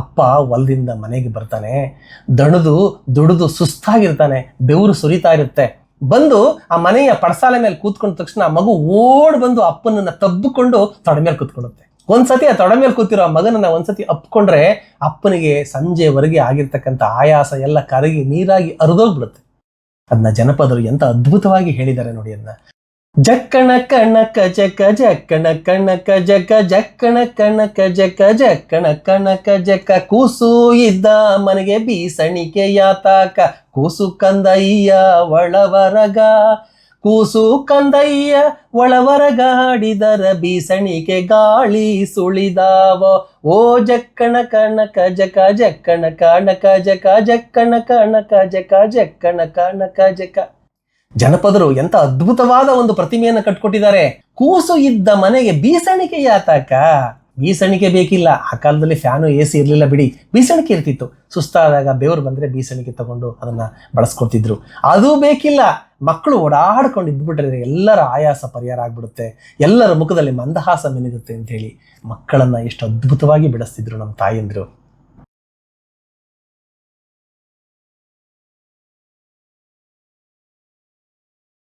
ಅಪ್ಪ ಹೊಲದಿಂದ ಮನೆಗೆ ಬರ್ತಾನೆ, ದಣದು ದುಡಿದು ಸುಸ್ತಾಗಿರ್ತಾನೆ, ಬೆವರು ಸುರಿತಾ ಇರುತ್ತೆ. ಬಂದು ಆ ಮನೆಯ ಪಡಸಾಲೆ ಮೇಲೆ ಕೂತ್ಕೊಂಡ ತಕ್ಷಣ ಮಗು ಓಡ್ ಬಂದು ಅಪ್ಪನನ್ನ ತಬ್ಬಿಕೊಂಡು ತೊಡೆ ಮೇಲೆ ಕೂತ್ಕೊಳ್ಳುತ್ತೆ. ಒಂದ್ಸತಿ ಆ ತೊಡೆ ಮೇಲೆ ಕೂತಿರೋ ಆ ಮಗನನ್ನ ಒಂದ್ಸತಿ ಅಪ್ಕೊಂಡ್ರೆ ಅಪ್ಪನಿಗೆ ಸಂಜೆವರೆಗೆ ಆಗಿರ್ತಕ್ಕಂಥ ಆಯಾಸ ಎಲ್ಲ ಕರಗಿ ನೀರಾಗಿ ಅರಿದೋಗ್ಬಿಡುತ್ತೆ. ಅದನ್ನ ಜನಪದರು ಎಂತ ಅದ್ಭುತವಾಗಿ ಹೇಳಿದ್ದಾರೆ ನೋಡಿ ಅದನ್ನ ಜಕ್ಕಣ ಕಣಕ ಜಕ ಜಕ್ಕಣ ಕಣಕ ಜಕ ಜಕ್ಕಣ ಕಣಕ ಜಕ ಜಕ್ಕಣ ಕಣಕ ಜಕ ಕೂಸು ಇದ್ದ ಮನೆಗೆ ಬೀಸಣಿಕೆ ಯಾತಾಕ? ಕೂಸು ಕಂದಯ್ಯ ಒಳವರಗ. ಕೂಸು ಕಂದಯ್ಯ ಒಳವರಗಾಡಿದರ ಬೀಸಣಿಕೆ ಗಾಳಿ ಸುಳಿದಾವ. ಓ ಜಕ್ಕಣ ಕಣಕ ಜಕ ಜಕ್ಕಣ ಕಣಕ ಜಕ ಜಕ್ಕಣ ಕಣಕ ಜಕ ಜಕ್ಕಣ ಕಣಕ ಜಕ ಜನಪದರು ಎಂತ ಅದ್ಭುತವಾದ ಒಂದು ಪ್ರತಿಮೆಯನ್ನು ಕಟ್ಕೊಟ್ಟಿದ್ದಾರೆ. ಕೂಸು ಇದ್ದ ಮನೆಗೆ ಬೀಸಣಿಕೆ ಯಾತಕ? ಬೀಸಣಿಕೆ ಬೇಕಿಲ್ಲ. ಆ ಕಾಲದಲ್ಲಿ ಫ್ಯಾನು, ಎ ಸಿ ಇರಲಿಲ್ಲ ಬಿಡಿ. ಬೀಸಣಿಕೆ ಇರ್ತಿತ್ತು. ಸುಸ್ತಾದಾಗ ಬೆವರು ಬಂದ್ರೆ ಬೀಸಣಿಕೆ ತಗೊಂಡು ಅದನ್ನ ಬಳಸ್ಕೊಡ್ತಿದ್ರು. ಅದು ಬೇಕಿಲ್ಲ. ಮಕ್ಕಳು ಓಡಾಡ್ಕೊಂಡು ಇದ್ಬಿಟ್ರೆ ಎಲ್ಲರ ಆಯಾಸ ಪರಿಹಾರ ಆಗ್ಬಿಡುತ್ತೆ. ಎಲ್ಲರ ಮುಖದಲ್ಲಿ ಮಂದಹಾಸ ಮಿನುಗುತ್ತೆ ಅಂತ ಹೇಳಿ ಮಕ್ಕಳನ್ನ ಎಷ್ಟು ಅದ್ಭುತವಾಗಿ ಬೆಳೆಸ್ತಿದ್ರು ನಮ್ಮ ತಾಯಂದಿರು.